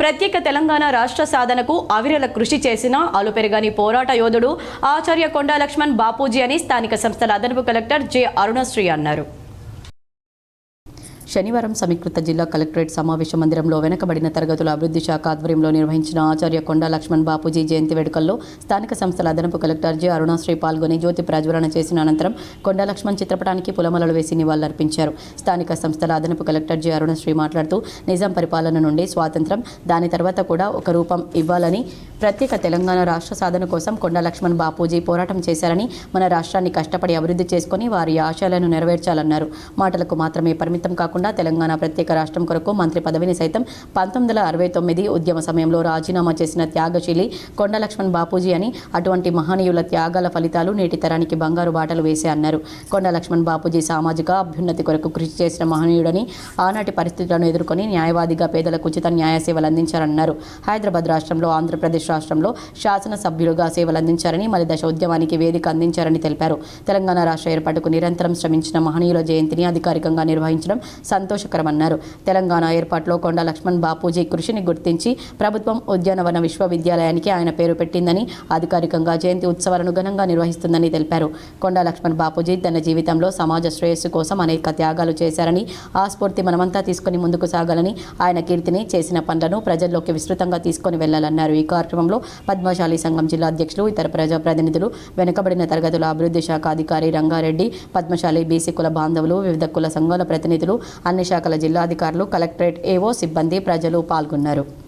ప్రత్యేక తెలంగాణ రాష్ట్ర సాధనకు అవిరల కృషి చేసిన అలుపెరగని పోరాట యోధుడు ఆచార్య కొండా లక్ష్మణ్ బాపూజీ అని స్థానిక సంస్థల అదనపు కలెక్టర్ జె అరుణశ్రీ అన్నారు. శనివారం సమీకృత జిల్లా కలెక్టరేట్ సమావేశ మందిరంలో వెనకబడిన తరగతుల అభివృద్ధి శాఖ ఆధ్వర్యంలో నిర్వహించిన ఆచార్య కొండ లక్ష్మణ్ బాపూజీ జయంతి వేడుకల్లో స్థానిక సంస్థల అదనపు కలెక్టర్ జె అరుణాశ్రీ పాల్గొని జ్యోతి ప్రజ్వలన చేసిన అనంతరం కొండ లక్ష్మణ్ చిత్రపటానికి పులమలలు వేసి నివాళులర్పించారు. స్థానిక సంస్థల అదనపు కలెక్టర్ జె అరుణశ్రీ మాట్లాడుతూ నిజాం పరిపాలన నుండి స్వాతంత్రం దాని తర్వాత కూడా ఒక రూపం ఇవ్వాలని ప్రత్యేక తెలంగాణ రాష్ట్ర సాధన కోసం కొండ లక్ష్మణ్ బాపూజీ పోరాటం చేశారని మన రాష్ట్రాన్ని కష్టపడి అభివృద్ధి చేసుకుని వారి ఆశయాలను నెరవేర్చాలన్నారు. మాటలకు మాత్రమే పరిమితం కాకుండా తెలంగాణ ప్రత్యేక రాష్ట్రం కొరకు మంత్రి పదవిని సైతం పంతొమ్మిది వందల అరవై తొమ్మిది ఉద్యమ సమయంలో రాజీనామా చేసిన త్యాగశీలి కొండ లక్ష్మణ్ బాపూజీ అని అటువంటి మహనీయుల త్యాగాల ఫలితాలు నేటి తరానికి బంగారు బాటలు వేసే అన్నారు. కొండ లక్ష్మణ్ బాపూజీ సామాజిక అభ్యున్నతి కొరకు కృషి చేసిన మహనీయుడని ఆనాటి పరిస్థితులను ఎదుర్కొని న్యాయవాదిగా పేదలకు ఉచిత న్యాయ సేవలు అందించారన్నారు. హైదరాబాద్ రాష్ట్రంలో ఆంధ్రప్రదేశ్ రాష్ట్రంలో శాసనసభ్యులుగా సేవలు అందించారని మరి దశ ఉద్యమానికి వేదిక అందించారని తెలిపారు. తెలంగాణ రాష్ట్ర ఏర్పాటుకు నిరంతరం శ్రమించిన మహనీయుల జయంతిని అధికారికంగా నిర్వహించడం సంతోషకరమన్నారు. తెలంగాణ ఏర్పాటులో కొండ లక్ష్మణ్ బాపూజీ కృషిని గుర్తించి ప్రభుత్వం ఉద్యానవన విశ్వవిద్యాలయానికి ఆయన పేరు పెట్టిందని అధికారికంగా జయంతి ఉత్సవాలను ఘనంగా నిర్వహిస్తుందని తెలిపారు. కొండ లక్ష్మణ్ బాపూజీ తన జీవితంలో సమాజ శ్రేయస్సు కోసం అనేక త్యాగాలు చేశారని ఆ స్ఫూర్తి మనమంతా తీసుకుని ముందుకు సాగాలని ఆయన కీర్తిని చేసిన పనులను ప్రజల్లోకి విస్తృతంగా తీసుకొని వెళ్ళాలన్నారు ఈ కార్యక్రమంలో పద్మశాలి సంఘం జిల్లా అధ్యక్షులు ఇతర ప్రజాప్రతినిధులు వెనుకబడిన తరగతుల అభివృద్ధి శాఖ అధికారి రంగారెడ్డి పద్మశాలి బీసీ కుల బాంధవులు వివిధ కుల సంఘాల ప్రతినిధులు అన్ని శాఖల జిల్లా అధికారులు కలెక్టరేట్ ఏవో సిబ్బంది ప్రజలు పాల్గొన్నారు.